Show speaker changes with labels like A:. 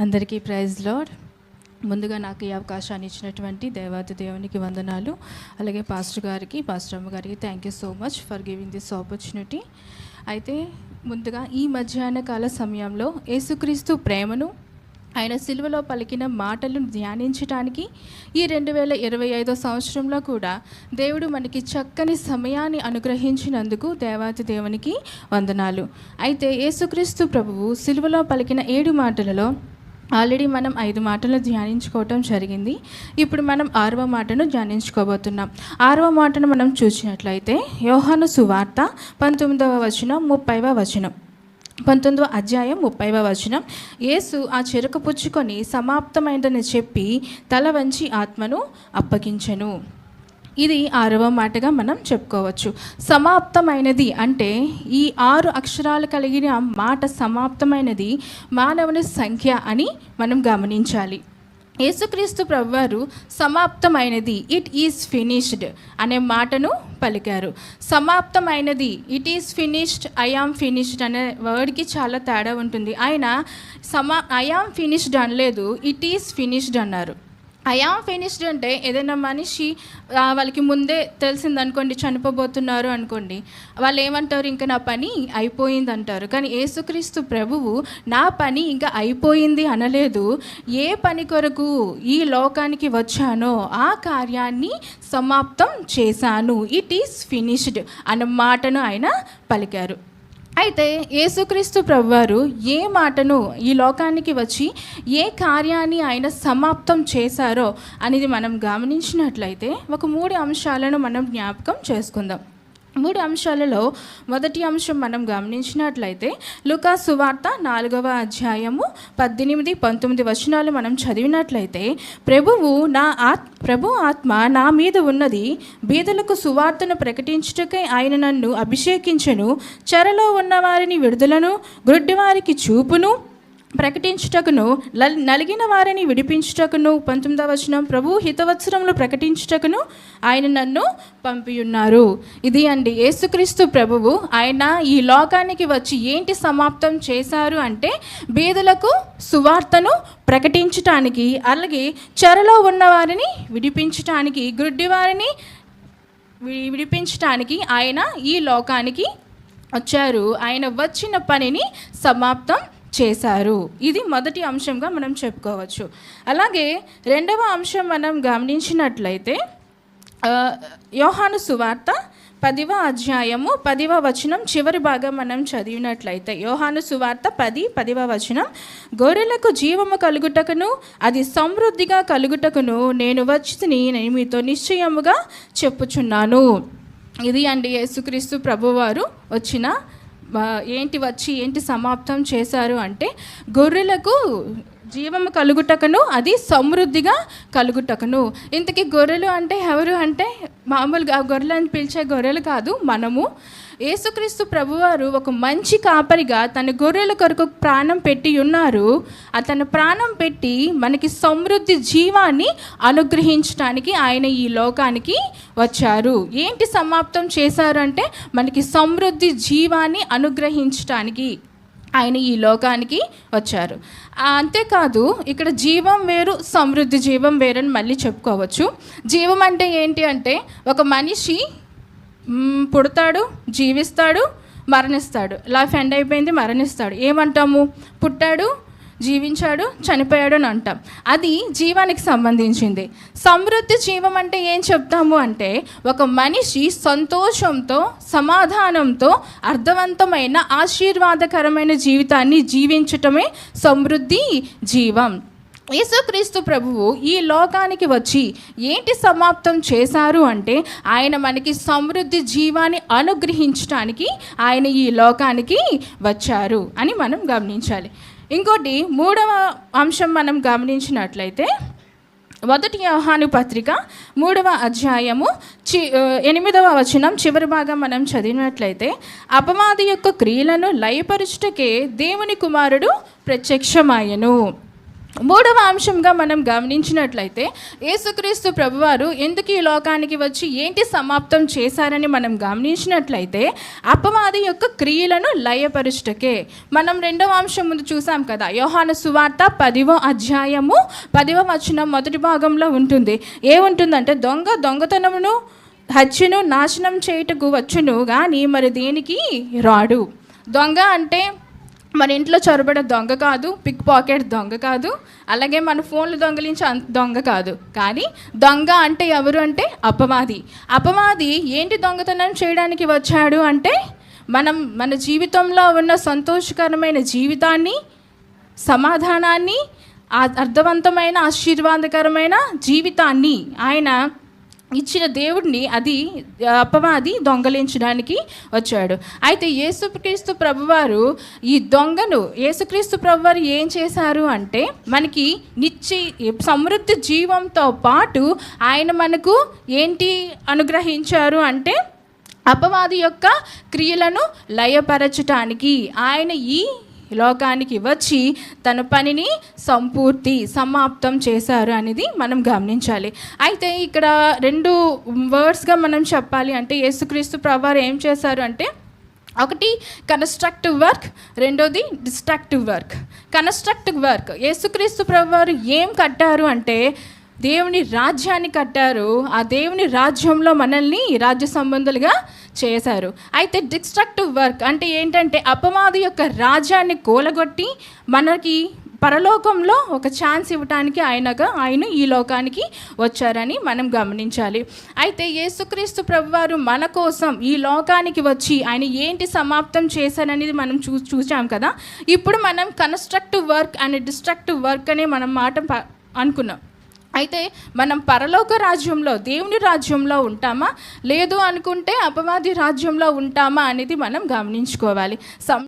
A: అందరికీ praise lord ముందుగా నాకు ఈ అవకాశాన్ని ఇచ్చినటువంటి దేవాది దేవునికి వందనాలు. అలాగే పాస్టర్ గారికి పాస్టర్ అమ్మ గారికి thank you so much for giving this opportunity అయితే ముందుగా ఈ మధ్యాహ్న కాల సమయంలో యేసుక్రీస్తు ప్రేమను ఆయన సిలువలో పలికిన మాటలను ధ్యానించడానికి ఈ రెండు వేల ఇరవై ఐదో సంవత్సరంలో కూడా దేవుడు మనకి చక్కని సమయాన్ని అనుగ్రహించినందుకు దేవాతి దేవునికి వందనాలు. అయితే యేసుక్రీస్తు ప్రభువు సిలువలో పలికిన ఏడు మాటలలో ఆల్రెడీ మనం ఐదు మాటలు ధ్యానించుకోవటం జరిగింది. ఇప్పుడు మనం ఆరవ మాటను ధ్యానించుకోబోతున్నాం. ఆరవ మాటను మనం చూసినట్లయితే యోహాను సువార్త పంతొమ్మిదవ వచనం ముప్పైవ వచనం. పంతొమ్మిదవ అధ్యాయం ముప్పైవ వచనం. యేసు ఆ చెరుకు పుచ్చుకొని సమాప్తమైందని చెప్పి తల వంచి ఆత్మను అప్పగించెను. ఇది ఆరవ మాటగా మనం చెప్పుకోవచ్చు. సమాప్తమైనది అంటే ఈ ఆరు అక్షరాలు కలిగిన మాట సమాప్తమైనది మానవుని సంఖ్య అని మనం గమనించాలి. యేసుక్రీస్తు ప్రభువారు సమాప్తమైనది ఇట్ ఈస్ ఫినిష్డ్ అనే మాటను పలికారు. సమాప్తమైనది it is finished I am finished అనే వర్డ్కి చాలా తేడా ఉంటుంది. ఆయన సమా ఐఆమ్ ఫినిష్డ్ అనలేదు ఇట్ ఈస్ ఫినిష్డ్ అన్నారు. ఐఆమ్ ఫినిష్డ్ అంటే ఏదైనా మనిషి వాళ్ళకి ముందే తెలిసింది అనుకోండి చనిపోబోతున్నారు అనుకోండి వాళ్ళు ఏమంటారు ఇంకా నా పని అయిపోయింది అంటారు కానీ యేసుక్రీస్తు ప్రభువు నా పని ఇంకా అయిపోయింది అనలేదు. ఏ పని కొరకు ఈ లోకానికి వచ్చానో ఆ కార్యాన్ని సమాప్తం చేశాను. ఇట్ ఈస్ ఫినిష్డ్ అన్న మాటను ఆయన పలికారు. అయితే యేసుక్రీస్తు ప్రభువారు ఏ మాటను ఈ లోకానికి వచ్చి ఏ కార్యాన్ని ఆయన సమాప్తం చేశారో అనేది మనం గమనించినట్లయితే ఒక మూడు అంశాలను మనం జ్ఞాపకం చేసుకుందాం. మూడు అంశాలలో మొదటి అంశం మనం గమనించినట్లయితే లుకా సువార్త నాలుగవ అధ్యాయము పద్దెనిమిది పంతొమ్మిది వచనాలు మనం చదివినట్లయితే ప్రభువు నా ఆత్ ప్రభు ఆత్మ నా మీద ఉన్నది బీదలకు సువార్తను ప్రకటించుటకై ఆయన నన్ను అభిషేకించను చెరలో ఉన్నవారిని విడుదలను గ్రుడ్డివారికి చూపును ప్రకటించుటకును నలిగిన వారిని విడిపించుటకును పంతొమ్మిదవ వచనం ప్రభు హితవత్సరములు ప్రకటించుటకును ఆయన నన్ను పంపియున్నారు. ఇది అండి యేసుక్రీస్తు ప్రభువు ఆయన ఈ లోకానికి వచ్చి ఏంటి సమాప్తం చేశారు అంటే బీదలకు సువార్తను ప్రకటించటానికి అలాగే చెరలో ఉన్నవారిని విడిపించటానికి గుడ్డివారిని వి- విడిపించటానికి ఆయన ఈ లోకానికి వచ్చారు. ఆయన వచ్చిన పనిని సమాప్తం చేశారు. ఇది మొదటి అంశంగా మనం చెప్పుకోవచ్చు. అలాగే రెండవ అంశం మనం గమనించినట్లయితే యోహాను సువార్త పదివ అధ్యాయము పదివ వచనం చివరి భాగం మనం చదివినట్లయితే యోహాను సువార్త పది పదివ వచనం గొర్రెలకు జీవము కలుగుటకును అది సమృద్ధిగా కలుగుటకును నేను వచ్చి నేను మీతో నిశ్చయముగా చెప్పుచున్నాను. ఇది అండి యేసుక్రీస్తు ప్రభువారు వచ్చిన ఏంటి వచ్చి ఏంటి సమాప్తం చేశారు అంటే గొర్రెలకు జీవము కలుగుటకును అది సమృద్ధిగా కలుగుటకును. ఇంతకీ గొర్రెలు అంటే ఎవరు అంటే? మామూలుగా గొర్రెలను గొర్రెలు అని పిలిచే గొర్రెలు కాదు మనము. యేసుక్రీస్తు ప్రభువారు ఒక మంచి కాపరిగా తన గొర్రెల కొరకు ప్రాణం పెట్టి ఉన్నారు. అతను ప్రాణం పెట్టి మనకి సమృద్ధి జీవాన్ని అనుగ్రహించడానికి ఆయన ఈ లోకానికి వచ్చారు. ఏంటి సమాప్తం చేశారు అంటే మనకి సమృద్ధి జీవాన్ని అనుగ్రహించడానికి ఆయన ఈ లోకానికి వచ్చారు. అంతేకాదు ఇక్కడ జీవం వేరు సమృద్ధి జీవం వేరని మళ్ళీ చెప్పుకోవచ్చు. జీవం అంటే ఏంటి అంటే ఒక మనిషి పుడతాడు జీవిస్తాడు మరణిస్తాడు. లైఫ్ ఎండ్ అయిపోయింది మరణిస్తాడు. ఏమంటాము? పుట్టాడు జీవించాడు చనిపోయాడు అని అంటాం. అది జీవానికి సంబంధించింది. సమృద్ధి జీవం అంటే ఏం చెప్తాము అంటే ఒక మనిషి సంతోషంతో సమాధానంతో అర్థవంతమైన ఆశీర్వాదకరమైన జీవితాన్ని జీవించటమే సమృద్ధి జీవం. యేసుక్రీస్తు ప్రభువు ఈ లోకానికి వచ్చి ఏంటి సమాప్తం చేశారు అంటే ఆయన మనకి సమృద్ధి జీవాన్ని అనుగ్రహించడానికి ఆయన ఈ లోకానికి వచ్చారు అని మనం గమనించాలి. ఇంకోటి మూడవ అంశం మనం గమనించినట్లయితే మొదటి వ్యవహాను పత్రిక మూడవ అధ్యాయము చి ఎనిమిదవ వచనం చివరి భాగం మనం చదివినట్లయితే అపవాది యొక్క క్రియలను లయపరుచుటకే దేవుని కుమారుడు ప్రత్యక్షమాయను. మూడవ అంశంగా మనం గమనించినట్లయితే యేసుక్రీస్తు ప్రభువారు ఎందుకు ఈ లోకానికి వచ్చి ఏంటి సమాప్తం చేశారని మనం గమనించినట్లయితే అపవాది యొక్క క్రియలను లయపరుచుటకే మనం రెండవ అంశం ముందు చూసాం కదా యోహాను సువార్త పదివ అధ్యాయము పదివ వచనం మొదటి భాగంలో ఉంటుంది. ఏముంటుందంటే దొంగ దొంగతనమును హత్యను నాశనం చేయుటకు వచ్చును కానీ మరి దేనికి? రాడు. దొంగ అంటే మన ఇంట్లో చొరబడే దొంగ కాదు పిక్ పాకెట్ దొంగ కాదు అలాగే మన ఫోన్లు దొంగలించే దొంగ కాదు. కానీ దొంగ అంటే ఎవరు అంటే అపవాది. అపవాది ఏంటి దొంగతనం చేయడానికి వచ్చాడు అంటే మనం మన జీవితంలో ఉన్న సంతోషకరమైన జీవితాన్ని సమాధానాన్ని అర్థవంతమైన ఆశీర్వాదకరమైన జీవితాన్ని ఆయన ఇచ్చిన దేవుడిని అది అపవాది దొంగలించడానికి వచ్చాడు. అయితే యేసుక్రీస్తు ప్రభువారు ఈ దొంగను యేసుక్రీస్తు ప్రభువారు ఏం చేశారు అంటే మనకి నిచ్చి సమృద్ధి జీవంతో పాటు ఆయన మనకు ఏంటి అనుగ్రహించారు అంటే అపవాది యొక్క క్రియలను లయపరచటానికి. ఆయన ఈ లోకానికి వచ్చి తన పనిని సంపూర్తి సమాప్తం చేశారు అనేది మనం గమనించాలి. అయితే ఇక్కడ రెండు వర్డ్స్గా మనం చెప్పాలి అంటే యేసుక్రీస్తు ప్రభువారు ఏం చేశారు అంటే ఒకటి కన్స్ట్రక్టివ్ వర్క్ రెండోది డిస్ట్రక్టివ్ వర్క్. Constructive work. యేసుక్రీస్తు ప్రభువారు ఏం కట్టారు అంటే దేవుని రాజ్యాన్ని కట్టారు. ఆ దేవుని రాజ్యంలో మనల్ని రాజ్య సంబంధులుగా చేశారు. అయితే డిస్ట్రక్టివ్ వర్క్ అంటే ఏంటంటే అపవాది యొక్క రాజ్యాన్ని కూలగొట్టి మనకి పరలోకంలో ఒక ఛాన్స్ ఇవ్వటానికి ఆయనగా ఆయన ఈ లోకానికి వచ్చారని మనం గమనించాలి. అయితే యేసుక్రీస్తు ప్రభువారు మన కోసం ఈ లోకానికి వచ్చి ఆయన ఏంటి సమాప్తం చేశారనేది మనం చూ చూసాం కదా. ఇప్పుడు మనం constructive work and destructive work అనే మనం మాట ప- అనుకున్నాం. అయితే మనం పరలోక రాజ్యంలో దేవుని రాజ్యంలో ఉంటామా? లేదు అనుకుంటే అపవాది రాజ్యంలో ఉంటామా అనేది మనం గమనించుకోవాలి. సం